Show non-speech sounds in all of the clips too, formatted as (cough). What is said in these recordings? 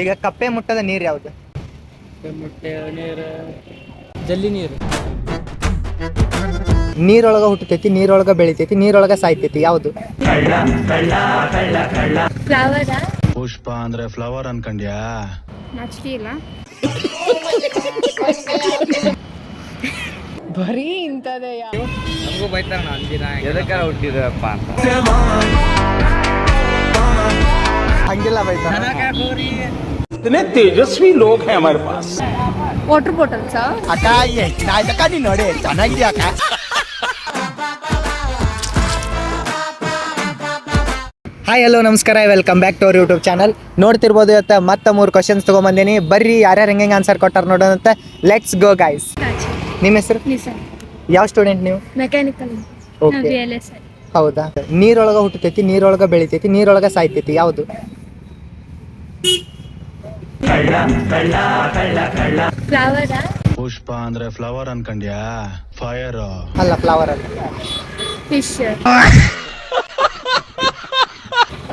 ಈಗ ಕಪ್ಪೆ ಮುಟ್ಟದ ನೀರು ಯಾವುದು? ಮೊಟ್ಟೆ ನೀರು ಜಲ್ಲಿ ನೀರು. ನೀರೊಳಗ ಹುಟ್ಟತೈತಿ ನೀರೊಳಗ ಬೆಳಿತೈತಿ ನೀರೊಳಗ ಸಾಯ್ತೈತಿ ಯಾವುದು? ಫ್ಲವರಾ ಪುಷ್ಪ ಅಂದ್ರೆ ಫ್ಲವರ್ ಅನ್ಕಂಡ್ಯಾ? ನಾಚಿಕೆ ಇಲ್ಲ ಬರೀ ಇಂತದೇ ನಮಗೂ ಬೈತಾರ ಅಂದಿನ ಎದಕ್ಕಾರ ಹುಟ್ಟಿದ್ರಪ್ಪ ಅಂತ. ಹಂಗಿಲ್ಲ ಬೈತಾರೆ ತೇಜಸ್ವಿ ಲೋಕ ಹಮಾರ ಪಾಸ್ ವಾಟರ್ ಬಾಟಲ್ ಸಾ ಅಕ್ಕ ಎಷ್ಟಾಯ್ತಕ್ಕ ನೋಡಿ ಚೆನ್ನಾಗಿದೆ ಅಕ್ಕ? ಹಾಯ್ ಹಲೋ ನಮಸ್ಕಾರ welcome back to our YouTube channel ನೋಡ್ತಿರ್ಬೋದು ಇವತ್ತು ಮತ್ತೆ ಮೂರು ಕ್ವಶನ್ಸ್ ತೊಗೊಂಬಂದಿನಿ. ಬರ್ರಿ ಯಾರ್ಯಾರು ಹೆಂಗೆ ಹೆಂಗೆ ಆನ್ಸರ್ ಕೊಟ್ಟಾರ ನೋಡೋಣಂತೆ ಲೆಟ್ಸ್ ಗೋ ಗೈಸ್ ನಿಮ್ಮ ಹೆಸರು? ಯಾವ ಸ್ಟೂಡೆಂಟ್ ನೀವು? ಮೆಕ್ಯಾನಿಕಲ್ ಓಕೆ ಹೌದಾ? ನೀರೊಳಗೆ ಹುಟ್ಟತೈತಿ ನೀರೊಳಗೆ ಬೆಳಿತೈತಿ ನೀರೊಳಗೆ ಸಾಯ್ತೈತಿ ಯಾವುದು? ಫ್ಲವರಾ ಪುಷ್ಪ ಅಂದ್ರೆ ಫ್ಲವರ್ ಅನ್ಕೊಂಡ್ಯಾ? ಫೈರ್. ಅಲ್ಲ ಫ್ಲವರ್ ಅಲ್ಲ. ಫಿಶ್.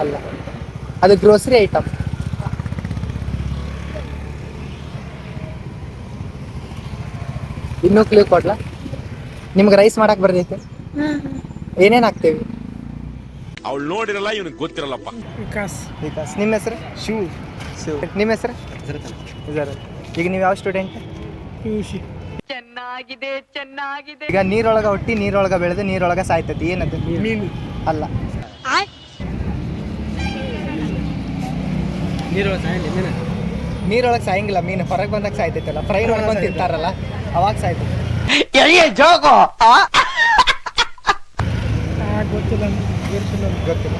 ಅಲ್ಲ. ಅದು ಗ್ರೋಸರಿ ಐಟಮ್ ಇನ್ನೂ ಕ್ಲೂ ಕೊಡ್ಲಾ? ನಿಮ್ಗೆ ರೈಸ್ ಮಾಡಕ್ ಬರ್ದೈತೆ ಏನೇನ್ ಹಾಕ್ತೇವಿ? ಅವಳು ನೋಡಿರಲ್ಲ ಇವನಿಗೆ ಗೊತ್ತಿರಲ್ಲಪ್ಪ. ವಿಕಾಸ್. ವಿಕಾಸ್. ನಿಮ್ಮ ಹೆಸರು? ಶಿವ್. ಶಿವ್. ನಿಮ್ಮ ಹೆಸರು? ಜರ ಈಗ ನೀವು ಯಾವ ಸ್ಟೂಡೆಂಟ್? ಚೆನ್ನಾಗಿದೆ ಚೆನ್ನಾಗಿದೆ. ಈಗ ನೀರೊಳಗ ಹುಟ್ಟಿ ನೀರೊಳಗ ಬೆಳೆದು ನೀರೊಳಗ ಸಾಯ್ತೈತಿ. ಏನದು? ಮೀನು. ಅಲ್ಲ. ನೀರು ಸಾಯಲಿ ಮೀನು. ನೀರೊಳಗೆ ಸಾಯಂಗಿಲ್ಲ ಮೀನು. ಹೊರಗೆ ಬಂದಾಗ ಸಾಯ್ತೈತಲ್ಲ. ಫ್ರೈ ಮಾಡ್ಕೊಂಡು ತಿಂತಾರಲ್ಲ ಅವಾಗ ಸಾಯ್ತೈತಿ. ಗೊತ್ತಿಲ್ಲ ಗೊತ್ತಿಲ್ಲ.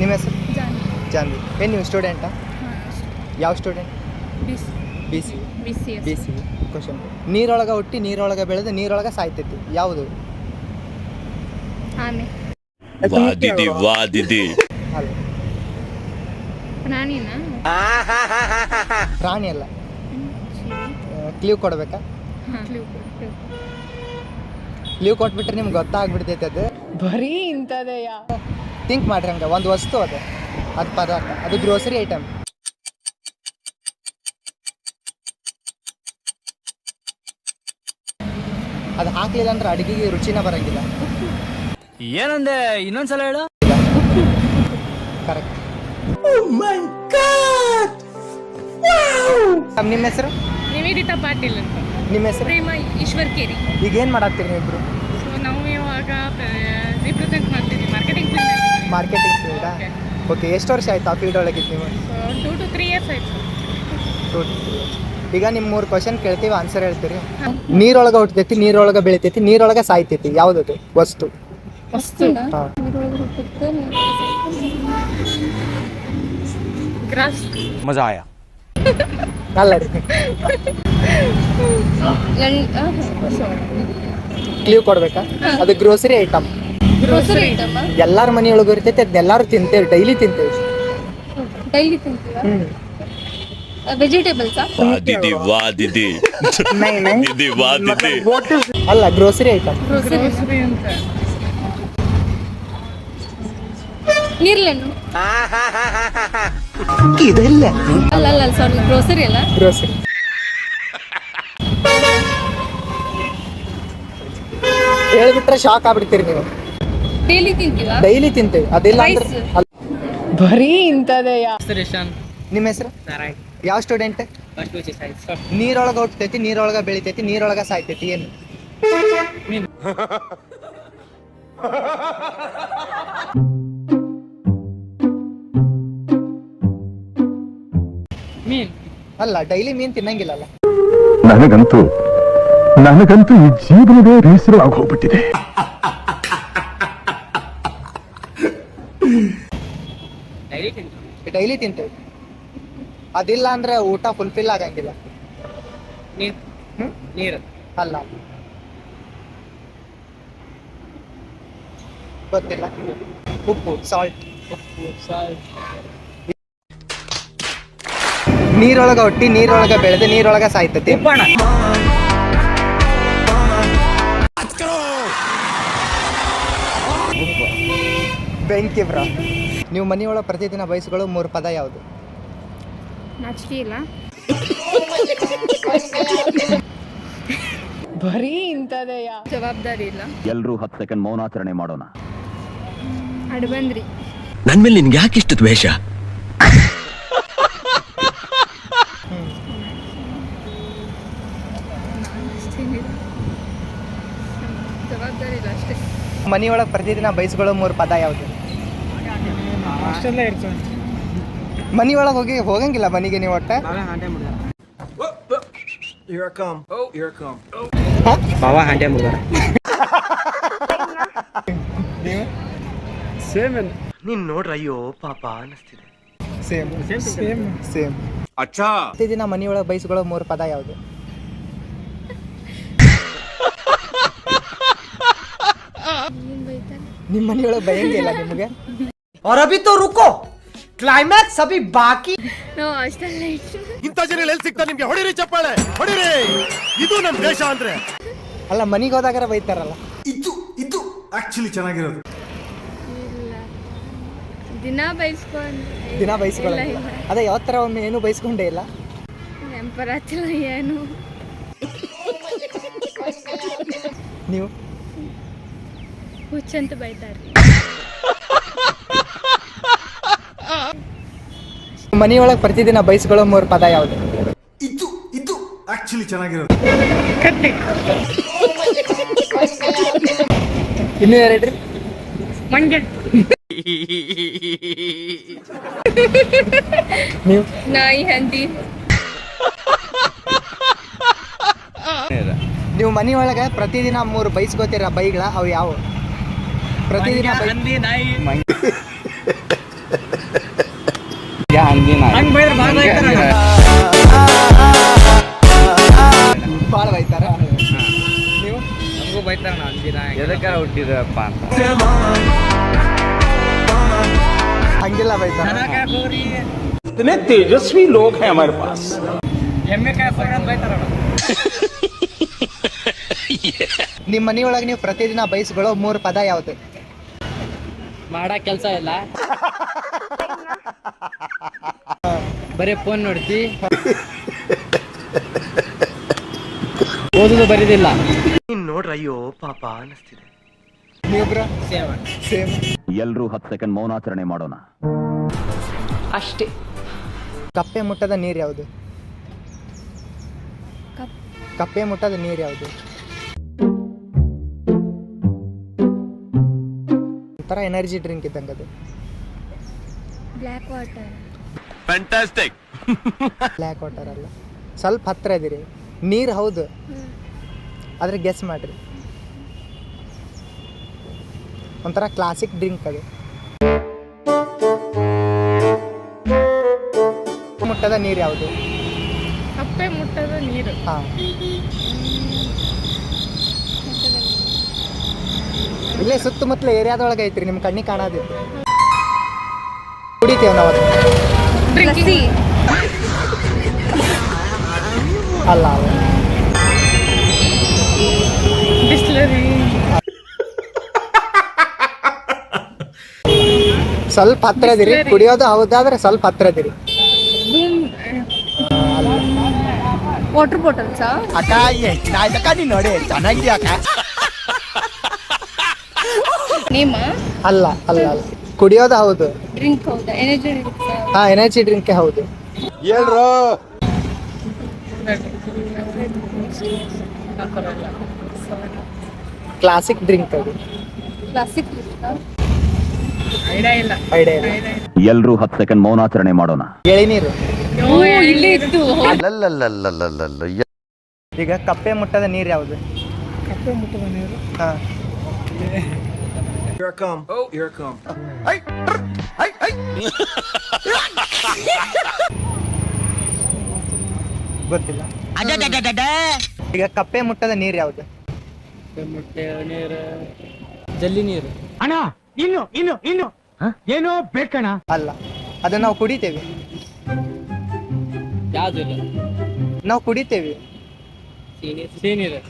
ನಿಮ್ಮ ಹೆಸರು? ಜಾನ್ ಜಾನ್ವಿ. ಏನು ನೀವು ಸ್ಟೂಡೆಂಟಾ ಯಾವ ಸ್ಟೂಡೆಂಟ್ ಬಿಸ್ B C B C B C question ನೀರೊಳಗ ಹುಟ್ಟಿ ನೀರೊಳಗ ಬೆಳೆದು ನೀರೊಳಗ ಸಾಯ್ತೈತಿ ಯಾವುದು? ವಾದಿದಿ ವಾದಿದಿ. ಅಲ್ಲ ಪ್ರಾಣಿನಾ? ಪ್ರಾಣಿ ಅಲ್ಲ ಕ್ಲೀವ್ ಕೊಡ್ಬೇಕಾ. ಕ್ಲೀವ್ ಕೊಟ್ಬಿಟ್ರೆ ನಿಮ್ಗೆ ಗೊತ್ತಾಗ್ಬಿಡ್ತೈತೆ ಅದು. ಬರೀ ಇಂಥದೆಯಾ? ಥಿಂಕ್ ಮಾಡ್ರಿ ಹಂಗೆ ಒಂದು ವಸ್ತು ಅದು. ಅದು ಪದಾರ್ಥ ಅದು ಗ್ರೋಸರಿ ಐಟಮ್ ಅದು ಹಾಕ್ಲಿಲ್ಲ ಅಂದ್ರೆ ಅಡಿಗೆಗೆ ರುಚಿನ ಬರಂಗಿಲ್ಲ. ಏನಂದೆ? ಇನ್ನೊಂದ್ಸಲ ಹೇಳು. ಕರೆಕ್ಟ್ ನಿಮ್ಮ ಹೆಸರು? ನಿವೇದಿತಾ ಪಾಟೀಲ್ ಅಂತ. ನಿಮ್ಮ ಹೆಸರು? ಪ್ರೇಮ ಈಶ್ವರ್ ಕೇರಿ. ಈಗ ಏನು ಮಾಡಾಕ್ತೀರಿ ನೀವು ಇಬ್ರು ಸೊ ನಾವು ಇವಾಗ ರಿಪ್ರೆಸೆಂಟ್ ಮಾಡ್ತಿದ್ದೀನಿ ಮಾರ್ಕೆಟಿಂಗ್ ಮಾರ್ಕೆಟಿಂಗ್ ಫೀಲ್ಡಾ ಓಕೆ ಎಷ್ಟು ವರ್ಷ ಆಯ್ತು ಆ ಫೀಲ್ಡ್ ಒಳಗೆ ನೀವು? ಟೂ ಟು ತ್ರೀ ಇಯರ್ಸ್ ಆಯ್ತು. Years. ಈಗ ನಿಮ್ಮ ಮೂರು ಕ್ವಶನ್ ಕೇಳ್ತೀವಿ ಆನ್ಸರ್ ಹೇಳ್ತೀರಿ? ನೀರೊಳಗೆ ಹುಟ್ಟತೈತಿ ನೀರೊಳಗ ಬೆಳಿತೈತಿ ನೀರೊಳಗ ಸಾಯ್ತೈತಿ ಯಾವ್ದು ವಸ್ತು. ವಸ್ತು ಮಜಾ ಆಯಾ? ಅಲ್ಲ ಕ್ಲೀವ್ ಕೊಡ್ಬೇಕಾ? ಅದು ಗ್ರೋಸರಿ ಐಟಮ್ ಎಲ್ಲಾರ ಮನೆಯೊಳಗೆ ಇರ್ತೈತಿ ಅದನ್ನೆಲ್ಲಾರು ತಿಂತೇವೆ ಡೈಲಿ ತಿಂತೇವೆ. ಡೈಲಿ ತಿಂತೀರಾ? ವೆಜಿಟೇಬಲ್ಸಾ ದಿದಿ ಅಲ್ಲ ಗ್ರೋಸರಿ ಐಟಮ್ ಗ್ರೋಸರಿ ಅಂತ. ನೀರ್ಲೆಣ್ಣು ಅಲ್ಲ ಅಲ್ಲ ಸಾರಿ ಗ್ರೋಸರಿ ಅಲ್ಲ? ಗ್ರೋಸರಿ ಹೇಳ್ಬಿಟ್ರೆ ಶಾಕ್ ಆಗ್ಬಿಡ್ತೀರಿ ನೀವು. ಡೈಲಿ ತಿಂತೀವಾ ಡೈಲಿ ತಿಂತೇವೆ. ಅದೆಲ್ಲ ಅಂದ್ರೆ Rice. ಅಲ್ಲ. ಬರೀ ಇಂಥದೆಯಾ ಸುರೇಶನ್ ನಿಮ್ಮ ಹೆಸರು? ನಾರಾಯಣ್. ಯಾವ ಸ್ಟೂಡೆಂಟ್ ಫಸ್ಟ್ ಟು ಸೈನ್ಸ್ ನೀರೊಳಗ ಹುಟ್ಟತೈತಿ ನೀರೊಳಗ ಬೆಳಿತೈತಿ ನೀರೊಳಗ ಸಾಯ್ತೈತಿ ಏನು? ಮೀನ್. ಅಲ್ಲ ಡೈಲಿ ಮೀನ್ ತಿನ್ನಂಗಿಲ್ಲಲ್ಲ. ನನಗಂತೂ ನನಗಂತೂ ಈ ಜೀವನವೇ ಬೇಸರ ಹೋಗ್ಬಿಟ್ಟಿದೆ ಡೈಲಿ ತಿಂತೀವಿ ಡೈಲಿ ತಿಂತೇವೆ. ಅದಿಲ್ಲ ಅಂದ್ರೆ ಊಟ ಫುಲ್ಫಿಲ್ ಆಗಂಗಿಲ್ಲ. ನೀರು? ಅಲ್ಲ. ಗೊತ್ತಿಲ್ಲ. ಉಪ್ಪು ಸಾಲ್ಟ್ ನೀರೊಳಗ ಹುಟ್ಟಿ ನೀರೊಳಗ ಬೆಳೆದು ನೀರೊಳಗ ಸಾಯ್ತತಿ. ಬೆಂಕಿ ಬ್ರಾ ನೀವು ಮನೆಯೊಳಗೆ ಪ್ರತಿದಿನ ಬಯಸುಗಳು ಮೂರು ಪದ ಯಾವುದು? ನಾಚಿಕೆ ಇಲ್ಲ. ಬರೀ ಇಂಥದೆಯಾ ಜವಾಬ್ದಾರಿ ಇಲ್ಲ. ಎಲ್ಲರೂ ಹತ್ತು ಸೆಕೆಂಡ್ ಮೌನಾಚರಣೆ ಮಾಡೋಣ. ಅಡ್ಬಂದ್ರಿ. ನನ್ ಮೇಲೆ ನಿನ್ಗೆ ಯಾಕೆ ಇಷ್ಟು ದ್ವೇಷ? ಜವಾಬ್ದಾರಿ ಇಲ್ಲ ಅಷ್ಟೇ. ಮನಿಯೊಳಗೆ ಪ್ರತಿದಿನ ಬಯಸುಗಳು ಮೂರು ಪದ ಯಾವುದು? ಅಷ್ಟೆಲ್ಲ ಇರ್ತದೆ ಮನಿ ಒಳಗೆ ಹೋಗಿ ಹೋಗಂಗಿಲ್ಲ ಮನಿಗೆ ನೀವು ಒಟ್ಟ ಬಾವ ಹಾಂಡೆ ಮುಗ್ದಾರ ನೀವು? ಸೇಮ್ ನೀನ್ ನೋಡ್ರ ಅಯ್ಯೋ ಪಾಪ ಅನಿಸ್ತಿದೆ. ಸೇಮ್ ಸೇಮ್ ಸೇಮ್ ಅಚ್ಚಾ. ಪ್ರತಿದಿನ ಮನಿಯೊಳಗೆ ಬಯಸ್ಕೊಳ್ಳೋ ಮೂರು ಪದ ಯಾವುದು? ನಿಮ್ಮ ಮನೆಯೊಳಗೆ ಬಯಂಗಿಲ್ಲ ನಿಮಗೆ? और अभी तो रुको क्लाइमैक्स अभी बाकी ನಾವು ಅಷ್ಟೆಲ್ಲ ಇಟ್ಟು ಇಂಥ ಜನ ಎಲ್ಲಿ ಸಿಗ್ತಾ ನಿಮ್ಗೆ ಹೊಡಿರಿ ಚಪ್ಪಾಳೆ ಹೊಡಿರಿ ಇದು ನಮ್ ದೇಶ ಅಂದ್ರೆ ಅಲ್ಲ ಮನಿಗೆ ಹೋದಾಗಾರ ಬೈತಾರಲ್ಲ ಇದು ಇದು ಆಕ್ಚುಲಿ ಚೆನ್ನಾಗಿರೋದು ಇಲ್ಲ ದಿನ ಬೈಸ್ಕೊಂಡು ದಿನ ಬಯಸ್ಕೊಳ್ಳೋಂಗಿಲ್ಲ ಅದೇ ಯಾವ ಥರ ಒಮ್ಮೆ ಏನು ಬಯಸ್ಕೊಂಡೇ ಇಲ್ಲ ನೆಂಪರಾತಿಲ್ಲ ಏನು ನೀವು ಹುಚ್ಚಂತ ಬೈತಾರೆ ಮನಿಯೊಳಗೆ ಪ್ರತಿದಿನ ಬಯಸ್ಕೊಳ್ಳೋ ಮೂರು ಪದ ಯಾವುದು? ಇದು ಇದು ಆಕ್ಚುಲಿ ಚೆನ್ನಾಗಿರೋದು. ಇನ್ನೂ ಯಾರೇಳ್ರಿ ಮಂಗೆ ನೀವು? ನಾಯಿ ಹಂದಿ. ನೀವು ಮನೆಯೊಳಗೆ ಪ್ರತಿದಿನ ಮೂರು ಬೈಸ್ಕೋತೀರ ಬೈಗಳ ಅವು ಯಾವ? ಪ್ರತಿದಿನ ಹಂದಿ ನಾಯಿ. ಹಂಗೆ ಹಂದಿನ ಭಾಳ ಬೈತಾರ. ನೀವು? ನಮಗೂ ಬೈತಾರ ಹಂದಿನ ಎದಕ್ಕಾರ ಹುಟ್ಟಿದಪ್ಪ ಅಂತ. ಹಂಗಿಲ್ಲ ಬೈತಾರ. ತೇಜಸ್ವಿ ಲೋಕ ಹೈ ಹಮಾರೆ ಪಾಸ್ ಹೆಮ್ಮೆ ಕಾಯ್ತಾರ ಬೈತಾರ (laughs) ನಿಮ್ಮ ಮನೆಯೊಳಗೆ ನೀವು ಪ್ರತಿದಿನ ಬಯಸ್ಕೊಳ್ಳೋ ಮೂರು ಪದ ಯಾವುದು? ಮಾಡೋ ಕೆಲಸ ಇಲ್ಲ. (laughs) ಬರೀ ಫೋನ್ ನೋಡ್ತಿ. ಓದುದು ಬರೀದಿಲ್ಲ. ನೋಡ್ರ ಅಯ್ಯೋ ಪಾಪ ಸೇಮ್ ಎಲ್ರೂ ಹತ್ತು ಸೆಕೆಂಡ್ ಮೌನಾಚರಣೆ ಮಾಡೋಣ. ಅಷ್ಟೇ. ಕಪ್ಪೆ ಮುಟ್ಟದ ನೀರು ಯಾವುದು? ಕಪ್ ಕಪ್ಪೆ ಮುಟ್ಟದ ನೀರು ಯಾವುದು? ಒಂಥರ ಎನರ್ಜಿ ಡ್ರಿಂಕ್ ಇದ್ದಂಗೆ ಅದು black water fantastic black water ಅಲ್ಲ. ಸ್ವಲ್ಪ ಹತ್ರ ಇದೀರಿ ನೀರು ಹೌದು. ಆದರೆ ಗೆಸ್ ಮಾಡ್ರಿ. ಒಂಥರ ಕ್ಲಾಸಿಕ್ ಡ್ರಿಂಕ್ ಅದು. ಮುಟ್ಟದ ನೀರು ಯಾವುದು? ಕಪ್ಪೆ ಮುಟ್ಟದ ನೀರು. ಹಾಂ. ಇಲ್ಲೇ ಸುತ್ತಮುತ್ತಲ ಏರಿಯಾದೊಳಗೆ ಐತ್ರಿ ನಿಮ್ಮ ಕಣ್ಣಿಗೆ ಕಾಣೋದಿತ್ತು. ಕುಡಿತೇವೆ ನಾವು ಅಲ್ಲ ಅಲ್ಲ ಬಿಸ್ಲರಿ ಸ್ವಲ್ಪ ಹತ್ರ ಇದೀರಿ ಕುಡಿಯೋದು ಹೌದಾದ್ರೆ ಸ್ವಲ್ಪ ಹತ್ರ ಇದೀರಿ ವಾಟರ್ ಬಾಟಲ್ಸಾ ಅಕ್ಕ ಎಷ್ಟು ನೀನ್ ನೋಡಿ ಚೆನ್ನಾಗಿದೆ ಅಕ್ಕ ನಿಮ್ಮ? ಅಲ್ಲ ಅಲ್ಲ ಅಲ್ಲ. ಕುಡಿಯೋದು ಹೌದು. ಡ್ರಿಂಕ್ ಹೌದಾ? ಎನರ್ಜಿ ಡ್ರಿಂಕ್ ಹಾ ಎನರ್ಜಿ ಡ್ರಿಂಕ್ ಹೌದು. ಕ್ಲಾಸಿಕ್ ಡ್ರಿಂಕ್ ಅದು. ಕ್ಲಾಸಿಕ್ ಐಡಿಯಾ ಇಲ್ಲ. ಐಡಿಯಾ ಇಲ್ಲ. ಎಲ್ರೂ ಹತ್ತು ಸೆಕೆಂಡ್ ಮೌನಾಚರಣೆ ಮಾಡೋಣ. ಎಳಿನೀರು ಇಲ್ಲೇ ಇತ್ತು. ಈಗ ಕಪ್ಪೆ ಮುಟ್ಟದ ನೀರು ಯಾವುದು? ಕಪ್ಪೆ ಮುಟ್ಟದ ನೀರು? ಹಾ. ಗೊತ್ತಿಲ್ಲ. ಈಗ ಕಪ್ಪೆ ಮುಟ್ಟದ ನೀರು ಯಾವುದು? ಮುಟ್ಟೆ ನೀರು ಜಲ್ಲಿ ನೀರು. ಅಣ್ಣ ಇನ್ನು ಇನ್ನು ಇನ್ನು. ಏನು ಬೇಕಣ ಅಲ್ಲ ಅದನ್ನ ನಾವು ಕುಡಿತೇವೆ. ಯಾವ್ದಿಲ್ಲ ನಾವು ಕುಡಿತೇವೆ. ಸಿಹಿ ನೀರು.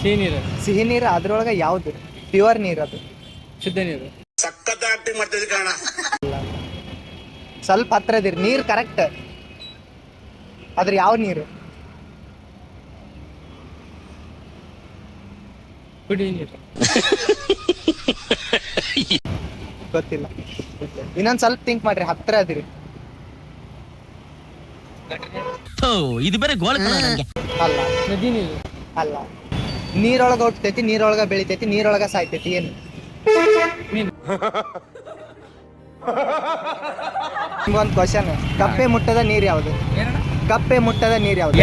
ಸಿಹಿ ನೀರು ಸಿಹಿ ನೀರು ಅದ್ರೊಳಗೆ ಯಾವ್ದು? ಪ್ಯೂರ್ ನೀರು ಅದು. ಶುದ್ಧ ನೀರು. ಸ್ವಲ್ಪ ಹತ್ರ ಇದೀರಿ ನೀರು ಕರೆಕ್ಟ್ ಆದ್ರೆ ಯಾವ ನೀರು? ಕುಡಿ ನೀರು. ಗೊತ್ತಿಲ್ಲ. ಇನ್ನೊಂದ್ ಸ್ವಲ್ಪ ತಿಂಕ್ ಮಾಡ್ರಿ ಹತ್ರ ಅದಿರಿ ಇದು ಬೇರೆ ಗೋಳ ಅಲ್ಲ. ನದಿ ನೀರು. ಅಲ್ಲ. ನೀರೊಳಗ ಹುಟ್ಟತೈತಿ ನೀರೊಳಗ ಬೆಳಿತೈತಿ ನೀರೊಳಗ ಸಾಯ್ತೈತಿ ಏನು? ನಿಮ್ಗೊಂದು ಕ್ವಶನ್ ಕಪ್ಪೆ ಮುಟ್ಟದ ನೀರ್ ಯಾವುದು? ಕಪ್ಪೆ ಮುಟ್ಟದ ನೀರ್ ಯಾವುದು?